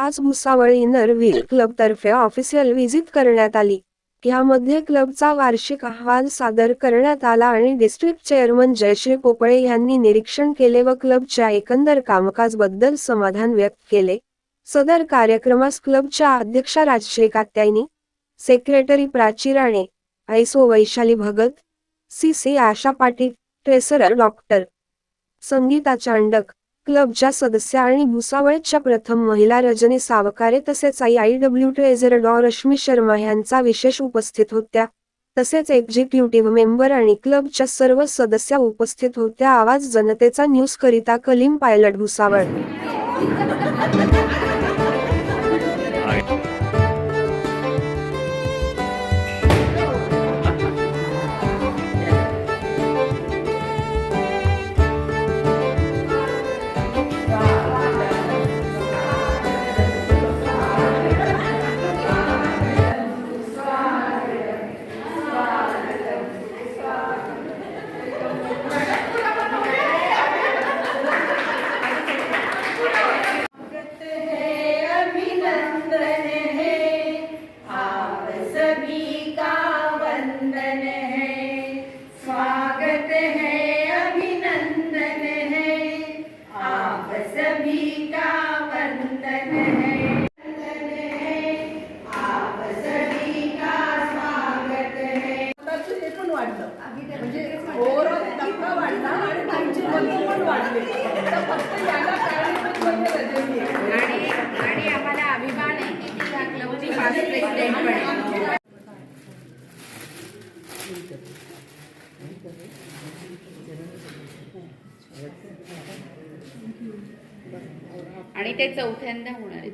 आज Bhusawal inner wheel क्लबतर्फे official visit करण्यात आली. यामध्ये क्लबचा वार्षिक अहवाल सादर करण्यात आला आणि डिस्ट्रिक्ट चेअरमन जयश्री पोपळे यांनी निरीक्षण केले व क्लबच्या एकंदर कामकाजबद्दल समाधान व्यक्त केले. सदर कार्यक्रमास क्लबच्या अध्यक्षा Rajashree Katyayani secretary Prachi Rane ISO Vaishali Bhagat C C Asha Patil treasurer doctor Sangeeta Chandak क्लबच्या सदस्या आणि भुसावळच्या प्रथम महिला रजनी सावकारे तसेच आई आय डब्ल्यू ट्रेझर डॉ रश्मी शर्मा यांचा विशेष उपस्थित होत्या. तसेच एक्झिक्युटिव्ह मेंबर आणि क्लबच्या सर्व सदस्या उपस्थित होत्या. आवाज जनतेचा न्यूज करिता कलीम पायलट भुसावळ. आणि आम्हाला अभिमान आहे की ती या ती फास्ट प्रेसिडेंट पण आणि ते चौथ्यांदा होणार आहे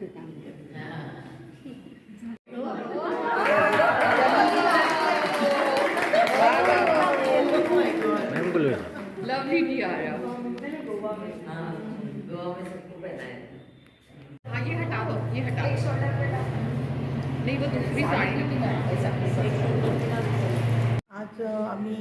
आज आम्ही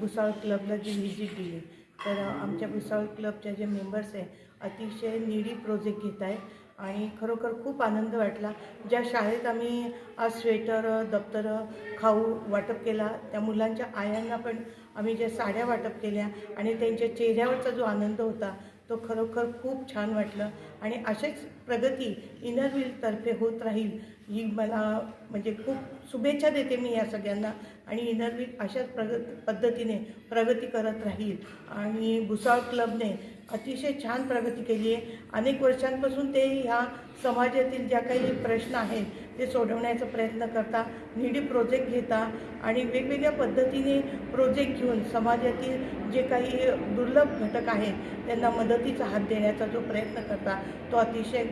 भुसावळ क्लबला जी व्हिजिट दिली तर आमच्या भुसावळ क्लबच्या जे मेंबर्स आहे अतिशय निडी प्रोजेक्ट घेत आहेत आणि खरोखर खूप आनंद वाटला. ज्या शाळेत आम्ही आज स्वेटर दप्तरं खाऊ वाटप केला त्या मुलांच्या आयांना पण आम्ही ज्या साड्या वाटप केल्या आणि त्यांच्या चेहऱ्यावरचा जो आनंद होता तो खरोखर खूप छान वाटलं. आणि अशीच प्रगती इनर व्हीलतर्फे होत राहील ही मला म्हणजे खूप शुभेच्छा देते मी या सगळ्यांना. आणि इनर व्हील अशाच प्रगत पद्धतीने प्रगती करत राहील. आणि भुसाळ क्लबने अतिशय छान प्रगती केली आहे. अनेक वर्षांपासून ते ह्या समाजातील ज्या काही प्रश्न आहेत ते सोडवण्याचा प्रयत्न करता निडी प्रोजेक्ट घेता आणि वेगवेगळ्या पद्धतीने प्रोजेक्ट घेऊन समाजातील जे काही दुर्लभ घटक आहेत त्यांना मदतीचा हात देण्याचा जो प्रयत्न करता तो अतिशय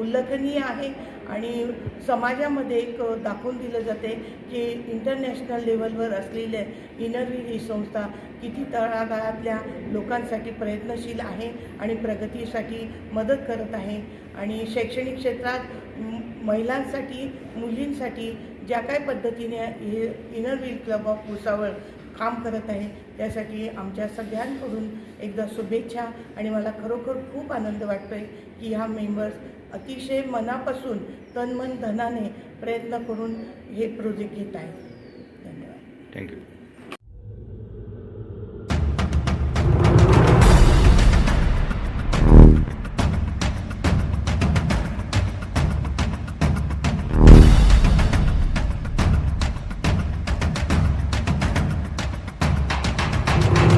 उल्लेखनीय आहे आणि समाजामध्ये एक दाखवून दिलं जाते की इंटरनॅशनल लेवलवर असलेले इनरव्हील ही संस्था किती तळागाळातल्या लोकांसाठी प्रयत्नशील आहे आणि प्रगतीसाठी मदत करत आहे. आणि शैक्षणिक क्षेत्रात महिलांसाठी मुलींसाठी ज्या काय पद्धतीने हे इनरव्हील क्लब ऑफ भुसावळ काम करत आहे. त्यासाठी आमच्या सगळ्यांकडून एकदा शुभेच्छा आणि मला खरोखर खूप आनंद वाटतो आहे की ह्या मेंबर्स अतिशय मनापासून तन मन धनाने प्रयत्न करून हे प्रोजेक्ट घेत आहेत. धन्यवाद. थँक्यू